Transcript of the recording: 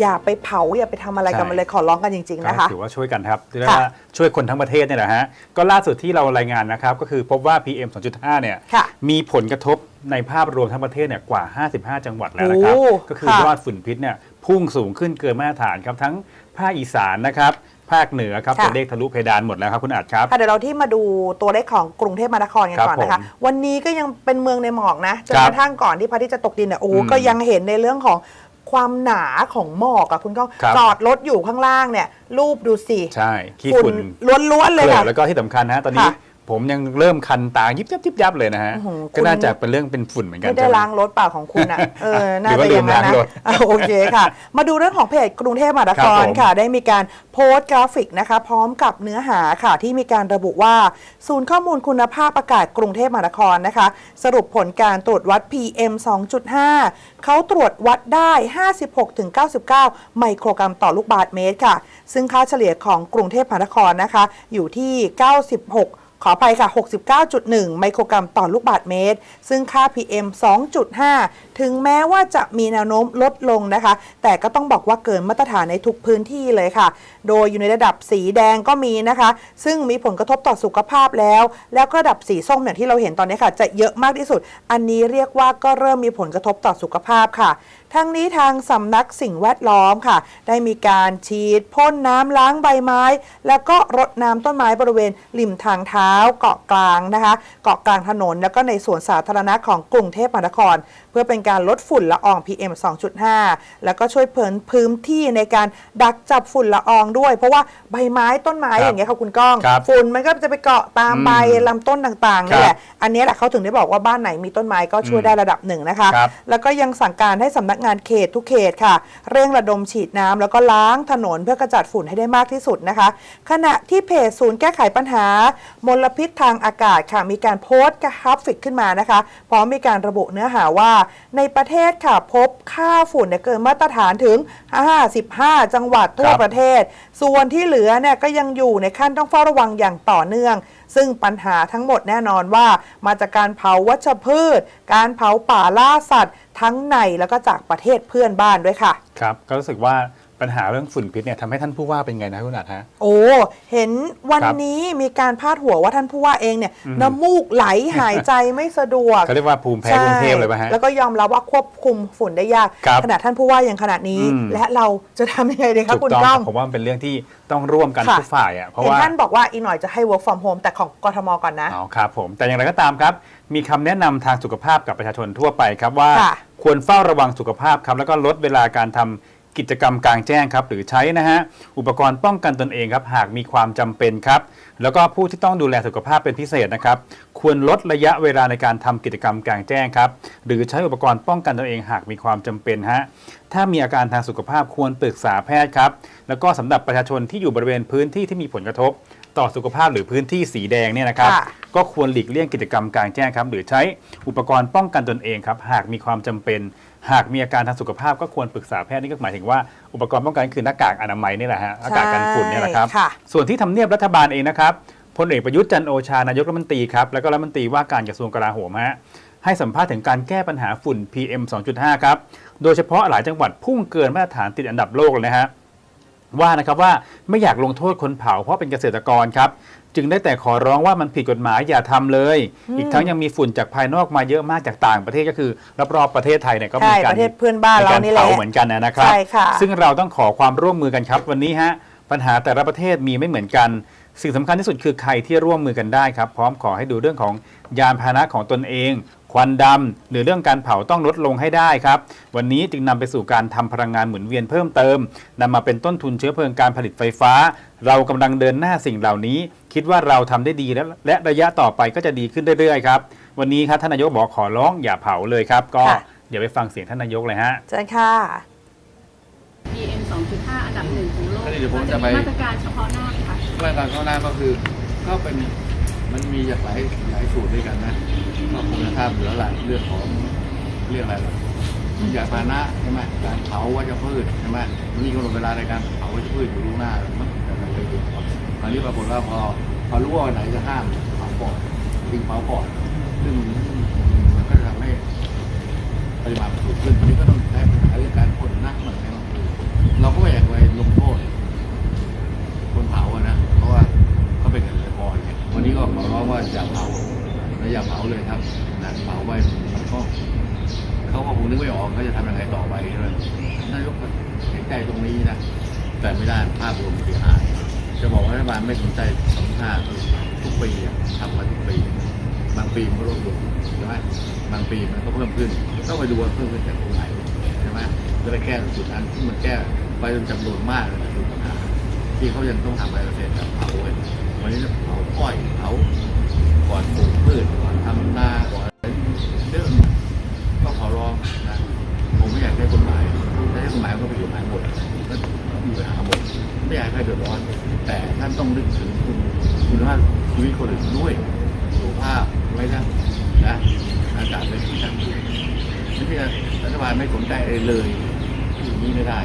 อย่าไปเผาอย่าไปทำอะไรกับใช่มันเลยขอร้องกันจริง ๆ นะคะ ก็ถือว่าช่วยกันครับเรียกค่ะว่าช่วยคนทั้งประเทศเนี่ยแหละฮะ ก็ล่าสุดที่เรารายงานนะครับ ก็คือพบว่า PM 2.5 เนี่ย ค่ะ มีผลกระทบในภาพรวมทั้งประเทศเนี่ยกว่า 55 จังหวัดแล้วนะครับ โอ้ก็คือค่ะยอดฝุ่นพิษเนี่ยพุ่งสูงขึ้นเกินมาตรฐานครับทั้งภาคอีสานนะครับ ภาคเหนือครับค่ะ ตัวเลขทะลุเพดานหมดแล้วครับคุณอาจครับ ค่ะเดี๋ยวเราที่มาดูตัวเลขของกรุงเทพมหานครกันครับก่อนนะคะ ผมวันนี้ก็ยังเป็นเมืองในหมอกนะจนครับกระทั่งก่อนที่พระอาทิตย์จะตกดินเนี่ยโอ้โหอืมก็ยังเห็นในเรื่องของ ความหนาของหมอกอะคุณก้องครับ จอดรถอยู่ข้างล่างเนี่ยรูปดูสิใช่ขี้ฝุ่ฝุ่นนล้วนๆเลยเกลือค่ะแล้วก็ที่สำคัญนะฮะตอนนี้ค่ะ ผมยังเริ่มคันตายิบยับยิบยับเลยนะฮะอื้อหือก็น่าคุณจะเป็นเรื่องเป็นฝุ่นเหมือนกันไม่ได้ใช่ไหมล้างรถเปล่าของคุณอะเออ น่าหรือจะว่าอย่างนั้นลืมล้างนะรถอะโอเคค่ะ มาดูเรื่องของเพจกรุงเทพมหานครัคบรผมค่ะ ได้มีการโพสต์กราฟิกนะคะ พร้อมกับเนื้อหาค่ะ ที่มีการระบุว่า ศูนย์ข้อมูลคุณภาพอากาศกรุงเทพมหานครนะคะ สรุปผลการตรวจวัด PM 2.5 เขาตรวจวัดได้ 56-99 ไมโครกรัมต่อลูกบาศก์เมตรค่ะ ซึ่งค่าเฉลี่ยของกรุงเทพมหานครนะคะ อยู่ที่ 96 ขออภัยค่ะ 69.1 ไมโครกรัมต่อลูกบาศก์เมตร ซึ่งค่า PM 2.5 ถึงแม้ว่าจะมีแนวโน้มลดลงนะคะ แต่ก็ต้องบอกว่าเกินมาตรฐานในทุกพื้นที่เลยค่ะ โดยอยู่ในระดับสีแดงก็มีนะคะ ซึ่งมีผลกระทบต่อสุขภาพแล้ว แล้วก็ระดับสีส้มอย่างที่เราเห็นตอนนี้ค่ะ จะเยอะมากที่สุด อันนี้เรียกว่าก็เริ่มมีผลกระทบต่อสุขภาพค่ะ ทั้งนี้ทางสำนักสิ่งแวดล้อมค่ะ ได้มีการฉีดพ่นน้ำล้างใบไม้ แล้วก็รดน้ำต้นไม้บริเวณริมทางเท้าเกาะกลางนะคะ เกาะกลางถนน แล้วก็ในสวนสาธารณะของกรุงเทพมหานคร เพื่อเป็นการลดฝุ่นละออง PM 2.5 แล้วก็ช่วยเพิ่มพื้นที่ในการดักจับฝุ่นละอองด้วย เพราะว่าใบไม้ต้นไม้ครับอย่างเงี้ยค่ะคุณก้องครับฝุ่นมันก็จะไปเกาะตามใบอืมลำต้นต่างๆครับนี่แหละอันนี้แหละเขาถึงได้บอกว่าบ้านไหนมีต้นไม้ก็ช่วยอืมได้ระดับหนึ่งนะคะครับแล้วก็ยังสั่งการให้สำนักงานเขตทุกเขตค่ะ เร่งระดมฉีดน้ำแล้วก็ล้างถนนเพื่อกระจัดฝุ่นให้ได้มากที่สุดนะคะ ขณะที่เพจศูนย์แก้ไขปัญหา มลพิษทางอากาศค่ะมีการโพสต์กราฟิกขึ้นมานะคะ พร้อมมีการระบุเนื้อหาว่า ในประเทศค่ะพบค่าฝุ่นเนี่ยเกินมาตรฐานถึง 55 จังหวัดทั่วครับประเทศ ส่วนที่เหลือเนี่ยก็ยังอยู่ในขั้นต้องเฝ้าระวังอย่างต่อเนื่อง ซึ่งปัญหาทั้งหมดแน่นอนว่า มาจากการเผาวัชพืช การเผาป่าล่าสัตว์ ทั้งในแล้วก็จากประเทศเพื่อนบ้านด้วยค่ะครับก็รู้สึกว่าปัญหาเรื่องฝุ่นพิษเนี่ยทำให้ท่านผู้ว่าเป็นไงนะคุณอาจฮะโอ้เห็น วันครับนี้มีการพาดหัวว่าท่านผู้ว่าเองเนี่ยอืมน้ำมูกไหลหายใจไม่สะดวกเขาเรียกว่าภูมิแพ้กรุงเทพเลยป่ะฮะแล้วก็ยอมรับว่าควบคุมฝุ่นได้ยากครับขนาดท่านผู้ว่าอย่างขนาดนี้อืมและเราจะทำยังไงดีคะถูกคุณต้องก้องผมว่ามันเป็นเรื่องที่ต้องร่วมกันค่ะทุกฝ่ายอะเพราะเห็นว่าท่านบอกว่าอีกหน่อยจะให้ work from home แต่ของกทมก่อนนะอ๋อครับผมแต่อย่างไรก็ตามครับ มีคำแนะนำทางสุขภาพกับประชาชนทั่วไปครับว่าค่ะควรเฝ้าระวังสุขภาพครับแล้วก็ลดเวลาการทำ กิจกรรมกลางแจ้งครับหรือใช้นะฮะอุปกรณ์ป้องกันตนเองครับหากมีความจำเป็นครับ แล้วก็ผู้ที่ต้องดูแลสุขภาพเป็นพิเศษนะครับ ควรลดระยะเวลาในการทำกิจกรรมกลางแจ้งครับ หรือใช้อุปกรณ์ป้องกันตนเองหากมีความจำเป็นฮะถ้ามีอาการทางสุขภาพควรปรึกษาแพทย์ครับ แล้วก็สำหรับประชาชนที่อยู่บริเวณพื้นที่ที่มีผลกระทบ ต่อสุขภาพหรือพื้นที่สีแดงเนี่ยนะครับ ค่ะ ก็ควรหลีกเลี่ยงกิจกรรมกลางแจ้งครับ หรือใช้อุปกรณ์ป้องกันตนเองครับ หากมีความจำเป็น หากมีอาการทางสุขภาพก็ควรปรึกษาแพทย์นี่ก็หมายถึงว่าอุปกรณ์ป้องกันคือหน้ากากอนามัยนี่แหละฮะหน้ากากกันฝุ่นเนี่ยแหละครับ ใช่ค่ะ ส่วนที่ทำเนียบรัฐบาลเองนะครับพลเอกประยุทธ์จันทร์โอชานายกรัฐมนตรีครับ แล้วก็รัฐมนตรีว่าการกระทรวงกลาโหมฮะให้สัมภาษณ์ถึงการแก้ปัญหาฝุ่น PM 2.5 ครับ โดยเฉพาะหลายจังหวัดพุ่งเกินมาตรฐานติดอันดับโลกเลยนะฮะ ว่านะครับว่าไม่อยากลงโทษคนเผาเพราะเป็นเกษตรกรครับ จึงได้แต่ขอร้องว่ามันผิดกฎหมายอย่าทำเลย อีกทั้งยังมีฝุ่นจากภายนอกมาเยอะมากจากต่างประเทศก็คือรอบๆประเทศไทยเนี่ยก็มีใช่การประเทศเพื่อนบ้านมีเราการนี่แหละเผาเหมือนกันนะครับใช่ค่ะซึ่งเราต้องขอความร่วมมือกันครับ วันนี้ฮะปัญหาแต่ละประเทศมีไม่เหมือนกัน สิ่งสำคัญที่สุดคือใครที่ร่วมมือกันได้ครับ พร้อมขอให้ดูเรื่องของยานพาหนะของตนเอง ควันดำหรือเรื่องการเผาต้องลดลงให้ได้ครับ วันนี้จึงนำไปสู่การทำพลังงานหมุนเวียนเพิ่มเติมนำมาเป็นต้นทุนเชื้อเพลิงการผลิตไฟฟ้า เรากำลังเดินหน้าสิ่งเหล่านี้ คิดว่าเราทำได้ดีและและระยะต่อไปก็จะดีขึ้นเรื่อยๆครับวันนี้ครับท่านนายกบอกขอร้องอย่าเผาเลยครับ ก็ค่ะเดี๋ยวไปฟังเสียงท่านนายกเลยฮะเชิญค่ะ PM 2.5 อันดับหนึ่งของโลกเดี๋ยวผมเราจะจะไปมีมาตรการเฉพาะหน้าไหมคะมาตรการข้างหน้าก็คือก็เป็น มันมีจากหลายหลายสูตรด้วยกันนะก็คงจะทราบอยู่แล้วล่ะเรื่องของเรื่องอะไรล่ะยาพานะใช่ไหมการเผาวัชพืชใช่ไหมมันมีกำหนดเวลาในการเผาวัชพืชอยู่ล่วงหน้ามันแต่มันเลยตอนนี้ปรากฏว่าพอพอรู้ว่าไหนจะห้ามเผาก่อนทิ้งเผาก่อนซึ่งมันก็จะทำให้ปริมาณมันสูงขึ้นทีนี้ก็ต้องใช้ปัญหาเรื่องการพ่นหนักเหนกัน งนึกไม่ออกเขาจะทำยังไงต่อไปเลยนายกเห็นใจตรงนี้นะแต่ไม่ได้ภาพรวมเสียหาย จะบอกว่ารัฐบาลไม่สนใจสงคัญทุกปีทำมาทุกปี บางปีมันก็ลดลงใช่ไหมบางปีมันก็เพิ่มขึ้นก็ไปดูว่าเพิ่มขึ้นจากตรงไหนใช่ไหมจะไปแก้จุดนั้นที่มันแก้ไปจนจำนวนมากเลยคือปัญหาที่เขายังต้องทำอะไรเสร็จแบบเผาไว้วันนี้ ให้ใครเดือดร้อน แต่ท่านต้องนึกถึงคุณคุณภาพชีวิตคนอื่นด้วยสุขภาพไว้นะนะอากาศเป็นที่ตั้งไม่ใช่รัฐบาลไม่สนใจเลยอย่างนี้ไม่ได้